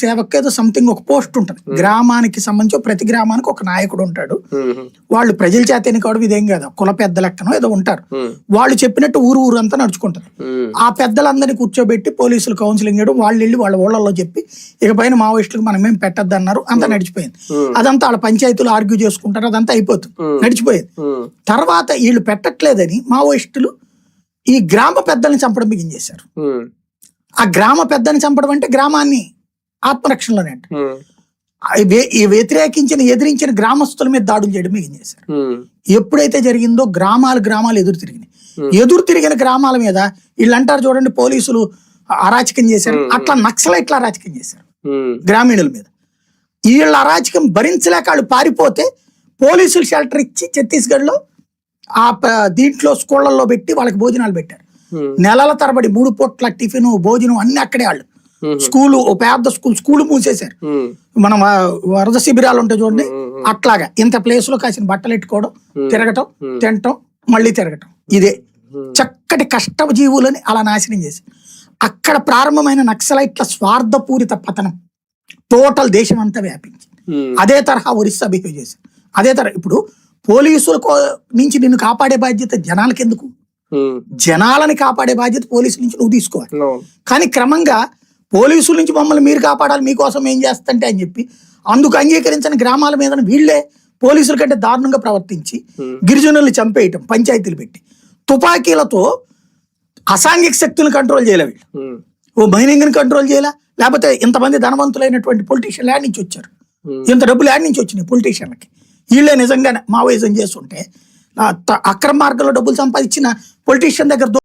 సేవకు ఏదో సంథింగ్ ఒక పోస్ట్ ఉంటుంది. గ్రామానికి సంబంధించి ప్రతి గ్రామానికి ఒక నాయకుడు ఉంటాడు. వాళ్ళు ప్రజల చేత ఎన్నికవడం ఇదేం కాదు. కుల పెద్ద లెక్కనో ఏదో ఉంటారు. వాళ్ళు చెప్పినట్టు ఊరు ఊరు అంతా నడుచుకుంటారు ఆ పెద్దలందరినీ కూర్చోబెట్టి పోలీసులు కౌన్సిలింగ్ చేయడం వాళ్ళు వెళ్ళి వాళ్ళ ఊళ్ళలో చెప్పి ఇక పైన మావోయిస్టులకు మనం ఏం పెట్టద్దు అన్నారు అంతా నడిచిపోయింది. అదంతా వాళ్ళ పంచాయతీలు ఆర్గ్యూ చేసుకుంటారు అదంతా అయిపోతుంది. నడిచిపోయేది. తర్వాత వీళ్ళు పెట్టట్లేదని మావోయిస్టులు ఈ గ్రామ పెద్దల్ని చంపడం బిగించేశారు ఆ గ్రామ పెద్దని చంపడం అంటే గ్రామాన్ని. ఆత్మరక్షణలోనే అంట. వ్యతిరేకించిన ఎదిరించిన గ్రామస్తుల మీద దాడులు చేయడం బిగించేశారు ఎప్పుడైతే జరిగిందో గ్రామాలు గ్రామాలు ఎదురు తిరిగినాయి. ఎదురు తిరిగిన గ్రామాల మీద వీళ్ళు అంటారు చూడండి పోలీసులు అరాచకం చేశారు. అట్లా నక్సలైట్ల అరాచకం చేశారు. గ్రామీణుల మీద. వీళ్ళ అరాచకం భరించలేక వాళ్ళు పారిపోతే పోలీసులు షెల్టర్ ఇచ్చి ఛత్తీస్గఢ్లో ఆ దీంట్లో స్కూళ్ళల్లో పెట్టి వాళ్ళకి భోజనాలు పెట్టారు. నెలల తరబడి మూడు పూట్ల టిఫిన్ భోజనం అన్ని అక్కడే వాళ్ళు. స్కూలు పెద్ద స్కూల్ స్కూల్ మూసేశారు. మనం వరద శిబిరాలు ఉంటాయి చూడండి. అట్లాగా ఇంత ప్లేస్లో కాసిన బట్టలు ఎట్టుకోవడం తిరగటం తినటం మళ్ళీ తిరగటం. ఇదే. చక్కటి కష్ట జీవులని అలా నాశనం చేసి. అక్కడ ప్రారంభమైన నక్సలైట్ల స్వార్థపూరిత పతనం టోటల్ దేశం అంతా వ్యాపించి అదే తరహా ఒరిస్సా బిహేవ్ చేశారు అదే తరహా ఇప్పుడు పోలీసుల కో- నుంచి నిన్ను కాపాడే బాధ్యత జనాలకి ఎందుకు జనాలని కాపాడే బాధ్యత పోలీసుల నుంచి నువ్వు తీసుకోవాలి. కానీ క్రమంగా పోలీసుల నుంచి మమ్మల్ని మీరు కాపాడాలి మీకోసం ఏం చేస్తంటే అని చెప్పి అందుకు అంగీకరించని గ్రామాల మీద వీళ్ళే పోలీసుల కంటే దారుణంగా ప్రవర్తించి గిరిజనుల్ని చంపేయటం పంచాయతీలు పెట్టి. తుపాకీలతో అసాంఘిక శక్తులను కంట్రోల్ చేయలే వీళ్ళు. ఓ మైనింగ్ని కంట్రోల్ చేయలే. లేకపోతే ఇంతమంది ధనవంతులైనటువంటి పొలిటీషియన్ యాడ్ నుంచి వచ్చారు. ఇంత డబ్బులు యాడ్ నుంచి వచ్చినాయి పొలిటీషియన్లకి వీళ్ళే నిజంగానే మావోయిజం చేస్తుంటే అక్రమ మార్గంలో డబ్బులు సంపాదించిన పొలిటీషియన్ దగ్గర